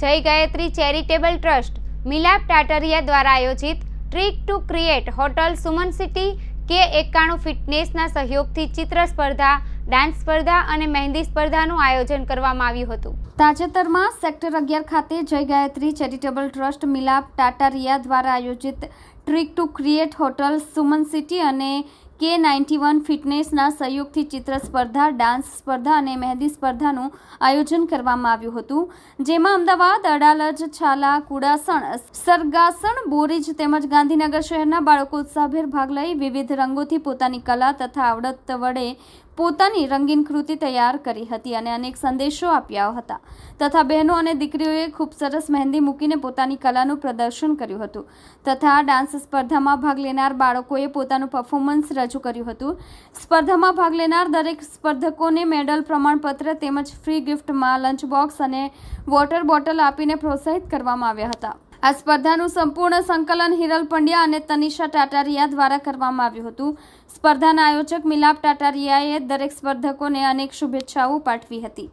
જય Gayatri charitable trust, Milap ટાટરિયા દ્વારા આયોજિત trick to create hotel Suman city, K એકાણું ફિટનેસના સહયોગથી ચિત્ર સ્પર્ધા, ડાન્સ સ્પર્ધા અને મહેંદી સ્પર્ધાનું આયોજન કરવામાં આવ્યું હતું. તાજેતરમાં સેક્ટર અગિયાર ખાતે જય ગાયત્રી ચેરિટેબલ ટ્રસ્ટ, મિલાપ ટાટારિયા દ્વારા આયોજિત trick to create hotel Suman city અને કે નાઇન્ટી વન ફિટનેસના સહયોગથી ચિત્ર સ્પર્ધા, ડાન્સ સ્પર્ધા અને મહેંદી સ્પર્ધાનું આયોજન કરવામાં આવ્યું હતું, જેમાં અમદાવાદ, અડાલજ, છાલા, કુડાસણ, સરગાસણ, બોરીજ તેમજ ગાંધીનગર શહેરના બાળકો ઉત્સાહભેર ભાગ લઈ વિવિધ રંગોથી પોતાની કલા તથા આવડત વડે પોતાની રંગીન કૃતિ તૈયાર કરી હતી અને અનેક સંદેશો આપ્યા હતા. તથા બહેનો અને દીકરીઓએ ખૂબ સરસ મહેંદી મૂકીને પોતાની કલાનું પ્રદર્શન કર્યું હતું. તથા ડાન્સ સ્પર્ધામાં ભાગ લેનાર બાળકોએ પોતાનું પરફોર્મન્સ રજૂ કર્યું હતું. સ્પર્ધામાં ભાગ લેનાર દરેક સ્પર્ધકોને મેડલ, પ્રમાણપત્ર તેમજ ફ્રી ગિફ્ટમાં લંચ બોક્સ અને વોટર બોટલ આપીને પ્રોત્સાહિત કરવામાં આવ્યા હતા. આ સ્પર્ધાનું સંપૂર્ણ સંકલન હિરલ પંડ્યા અને તનિષા ટાટારિયા દ્વારા કરવામાં આવ્યું હતું. સ્પર્ધાના આયોજક મિલાપ ટાટારિયાએ દરેક સ્પર્ધકોને અનેક શુભેચ્છાઓ પાઠવી હતી.